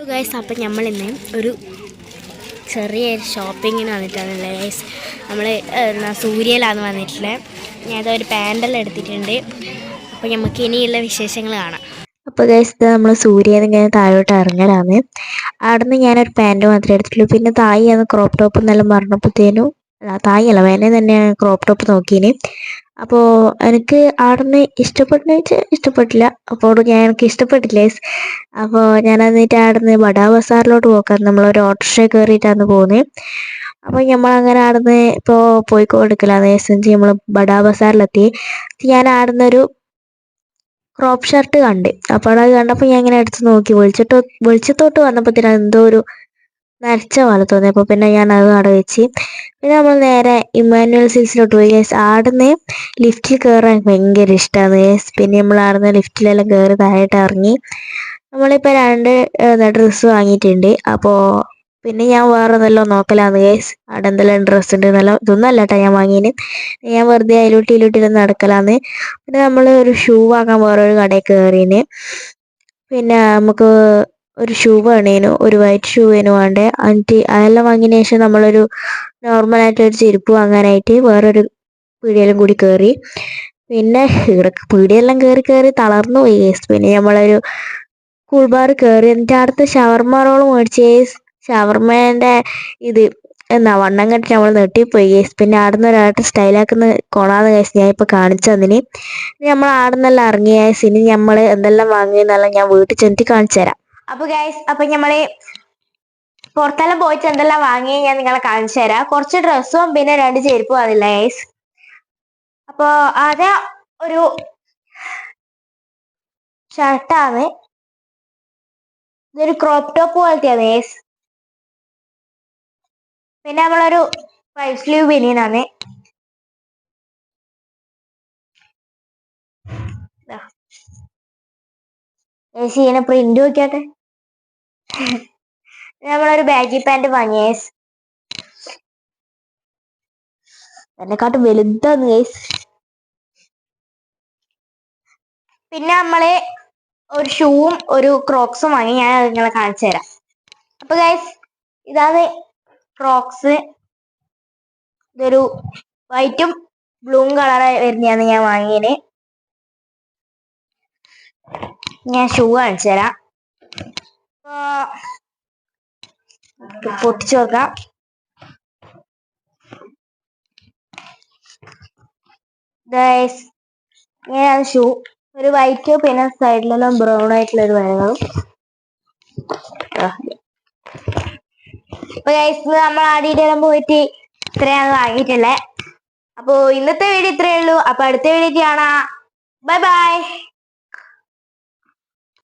Guys അപ്പം നമ്മൾ ഇന്ന് ഒരു ചെറിയ ഷോപ്പിങ്ങിന് വന്നിട്ടാണല്ലേ ഗൈസ് നമ്മൾ എന്നാ സൂര്യയിലാണ് വന്നിട്ടുള്ളത്. ഞാൻ ഒരു പാൻഡൽ എടുത്തിട്ടുണ്ട്. അപ്പോൾ നമുക്ക് ഇനിയുള്ള വിശേഷങ്ങൾ കാണാം. അപ്പോൾ ഗൈസ് ഇത് നമ്മൾ സൂര്യന്ന് ഇങ്ങനെ താഴോട്ട് ഇറങ്ങലാണ്. അവിടുന്ന് ഞാനൊരു പാന്റ് മാത്രമേ എടുത്തിട്ടുള്ളൂ. പിന്നെ തായി അന്ന് ക്രോപ്പ് ടോപ്പ് എന്നെല്ലാം പറഞ്ഞപ്പോഴത്തേനും തായി അല്ല വേനെ തന്നെ ക്രോപ്പ് ടോപ്പ് നോക്കീന് അപ്പോൾ എനിക്ക് അവിടുന്ന് ഇഷ്ടപ്പെട്ടെന്ന് വെച്ചാൽ ഇഷ്ടപ്പെട്ടില്ല. അപ്പോൾ ഞാൻ എനിക്ക് ഇഷ്ടപ്പെട്ടില്ല. അപ്പോൾ ഞാൻ എന്നിട്ട് ആടുന്ന് ബഡാ ബസാറിലോട്ട് പോക്കാൻ നമ്മളൊരു ഓട്ടോറിക്ഷ കയറിയിട്ടാണ് പോകുന്നത് അപ്പോൾ നമ്മൾ അങ്ങനെ ആടുന്ന് ഇപ്പോൾ പോയിക്കൊടുക്കലാണ് എസ് എൻ നമ്മൾ ബഡാ ബസാറിലെത്തി ഞാൻ ആടുന്നൊരു ക്രോപ്പ് ഷർട്ട് കണ്ട്. അപ്പോൾ അത് കണ്ടപ്പോൾ ഞാൻ ഇങ്ങനെ എടുത്ത് നോക്കി. വെളിച്ചിട്ട് വെളിച്ചത്തോട്ട് വന്നപ്പോഴത്തേനും എന്തോ ഒരു നരച്ച പോലെ തോന്നി. അപ്പോൾ പിന്നെ ഞാൻ അത് അവിടെ വെച്ച്. പിന്നെ നമ്മൾ നേരെ ഇമ്മാനുവൽ സിൽസിലോട്ട് പോയി. ഗൈസ് ആടുന്ന് ലിഫ്റ്റിൽ കയറാൻ ഭയങ്കര ഇഷ്ടമാണ് ഗൈസ് പിന്നെ നമ്മൾ ആടുന്ന് ലിഫ്റ്റിലെല്ലാം കയറി താഴോട്ട് ഇറങ്ങി. നമ്മളിപ്പോൾ രണ്ട് ഡ്രസ്സ് വാങ്ങിയിട്ടുണ്ട്. അപ്പോ പിന്നെ ഞാൻ വേറെ എന്തെല്ലാം നോക്കലാന്ന്. ഗൈസ് അവിടെ എന്തെല്ലാം ഡ്രസ്സ് ഉണ്ട് നല്ല ഇതൊന്നും അല്ല കേട്ടോ ഞാൻ വാങ്ങിയതിന് ഞാൻ വെറുതെ അതിലോട്ട് ഇതിലോട്ടിലും നടക്കലാന്ന്. പിന്നെ നമ്മൾ ഒരു ഷൂ വാങ്ങാൻ വേറെ ഒരു കടയിൽ കയറിന് പിന്നെ നമുക്ക് ഒരു ഷൂ വേണേനു ഒരു വൈറ്റ് ഷൂ വേണു വേണ്ടേ എന്നിട്ട് അതെല്ലാം വാങ്ങിയതിന് ശേഷം നമ്മളൊരു നോർമലായിട്ട് ഒരു ചെരുപ്പ് വാങ്ങാനായിട്ട് വേറൊരു പീടിയെല്ലാം കൂടി കയറി പിന്നെ ഇവിടെ പീടിയെല്ലാം കയറി കയറി തളർന്നു പോയി. പിന്നെ നമ്മളൊരു കൂൾ ബാർ കയറി എന്നിട്ട് അടുത്ത് ഷവർമ റോൾ മേടിച്ച് ഷവർമേന്റെ ഇത് എന്നാ വണ്ണം കെട്ടി നമ്മൾ നെട്ടിപ്പോയി ഗേസ് പിന്നെ ആടുന്ന ഒരാട്ട് സ്റ്റൈലാക്കുന്ന കൊണാന്ന് കേസ് ഞാൻ ഇപ്പൊ കാണിച്ചു തന്നിന്. നമ്മൾ ആടുന്നെല്ലാം ഇറങ്ങിയ ഗൈസ് ഇനി നമ്മൾ എന്തെല്ലാം വാങ്ങിയെന്നെല്ലാം ഞാൻ വീട്ടിൽ ചെന്നിട്ട് കാണിച്ചു തരാം. അപ്പോൾ ഗൈസ് അപ്പൊ നമ്മൾ പുറത്തെല്ലാം പോയിട്ട് എന്തെല്ലാം വാങ്ങി ഞാൻ നിങ്ങളെ കാണിച്ചു തരാം. കുറച്ച് ഡ്രസ്സും പിന്നെ രണ്ട് ചെരുപ്പും അതില്ല ഗൈസ് അപ്പോൾ ആദ്യം ഒരു ഷർട്ടാണ് ഇതൊരു ക്രോപ്പ് ടോപ്പ് പോലത്തെയാണ് ഗൈസ് പിന്നെ നമ്മളൊരു ഫൈവ് സ്ലീവ് ബനിയനാണ്. ഏസി ഇങ്ങനെ പ്രിന്റ് നോക്കിയാട്ടെ. നമ്മളൊരു ബാഗി പാന്റ് വാങ്ങിയേസ് എന്നെക്കാട്ടും വലുതാണ് ഗൈസ് പിന്നെ നമ്മൾ ഒരു ഷൂവും ഒരു ക്രോക്സും വാങ്ങി. ഞാൻ നിങ്ങളെ കാണിച്ചു തരാം. അപ്പൊ ഗൈസ് ഇതാണ് ക്രോക്സ് ഇതൊരു വൈറ്റും ബ്ലൂവും കളർ വരുന്നതാണ് ഞാൻ വാങ്ങിയത്. ഞാൻ ഷൂ കാണിച്ചു തരാം. പൊട്ടിച്ചു നോക്കാം ഇങ്ങനെയാണ് ഷൂ ഒരു വൈറ്റ് പിന്നെ സൈഡിലെല്ലാം ബ്രൗൺ ആയിട്ടുള്ള ഒരു വരകളും അപ്പൊ ഗൈസ് നമ്മൾ ആടിയിട്ടെല്ലാം പോയിട്ട് ഇത്രയാണ് വാങ്ങിയിട്ടുള്ളത് അപ്പോ ഇന്നത്തെ വീഡിയോ ഇത്രയേ ഉള്ളൂ. അപ്പൊ അടുത്ത വീഡിയോ കാണാം. Bye bye